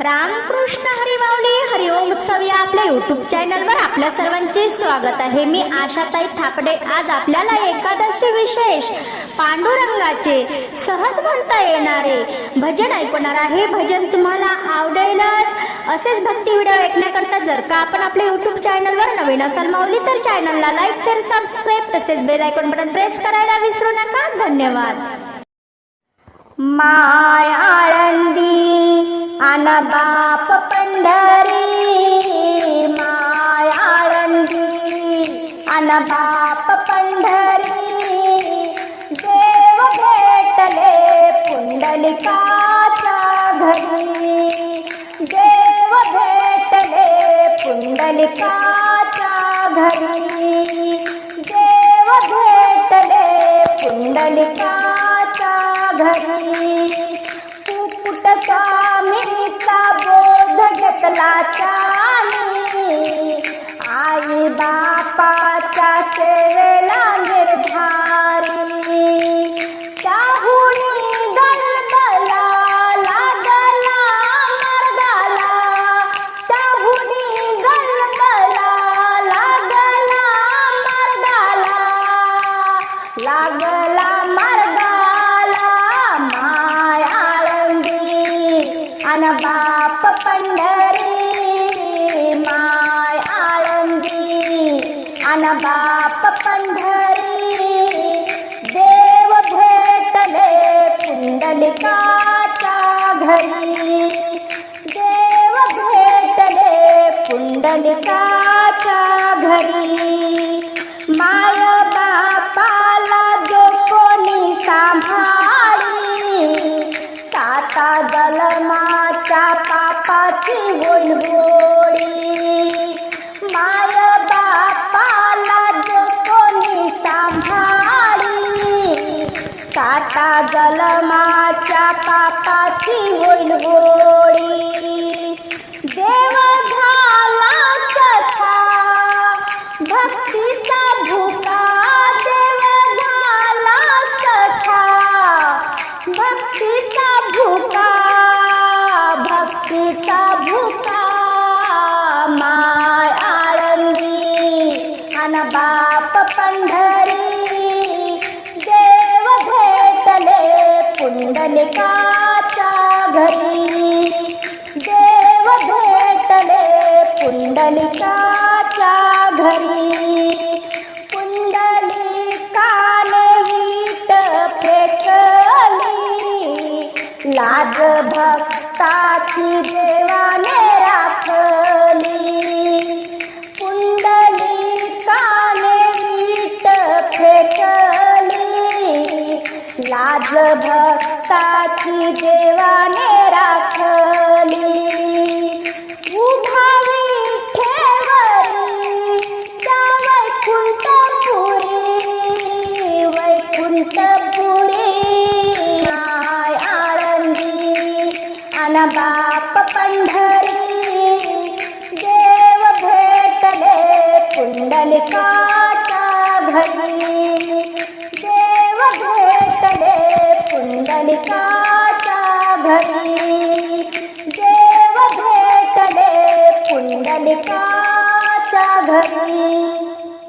रामकृष्ण हरिमाऊली हरिओम उत्सव या आपल्या युट्यूब चॅनलवर आपल्या सर्वांचे स्वागत आहे. मी आशाताई थापडे. आज आपल्याला एकादशी विशेष पांडुरंगाचे सहज म्हणता येणारे भजन ऐकणार आहे. भजन तुम्हाला आवडेलच. असेच भक्ती व्हिडिओ ऐकण्याकरता जर का आपण आपल्या युट्यूब चॅनलवर नवीन असाल माऊली तर चॅनलला लाईक शेअर सबस्क्राईब तसेच बेल आयकॉन बटन प्रेस करायला विसरू नका. धन्यवाद. माय आळंदी आन बाप पंढरी माया आळंदी आन बाप पंढरी देव भेटले पुंडलिकाच्या घरी. देव भेटले पुंडलिकाच्या घरी. देव भेटले पुंडलिकाच्या घरी. घेतला आई बापाच्या सेवेला निर्धारी. त्याहुनी गलबला लागला मार्गाला त्याहुनी गलबला लागला मार्गाला लागला अन बाप पंढरी देव भेटले पुंडलिकाच्या घरी. देव भेटले पुंडलिकाच्या घरी. माय बापाला जो कोणी सांभाळी साता जलमाच्या पापाची बोलबो साता जलमाच्या पापाची होईल होळी. देव झाला सखा भक्ती पुंडलिकाच्या घरी देव भेटले पुंडलिकाच्या घरी. पुंडलिकाने वीट फेकली. लाज भक्ताची देवाने लाज भक्ताची देवाने राखली. उभा विठेवरी त्या वैकुंठपुरी वैकुंठपुरी माय आळंदी अन बाप पंढरी. देव भेटले पुंडलिकाच्या घरी. पुंडलिकाच्या घरी देव भेटले पुंडलिकाच्या घरी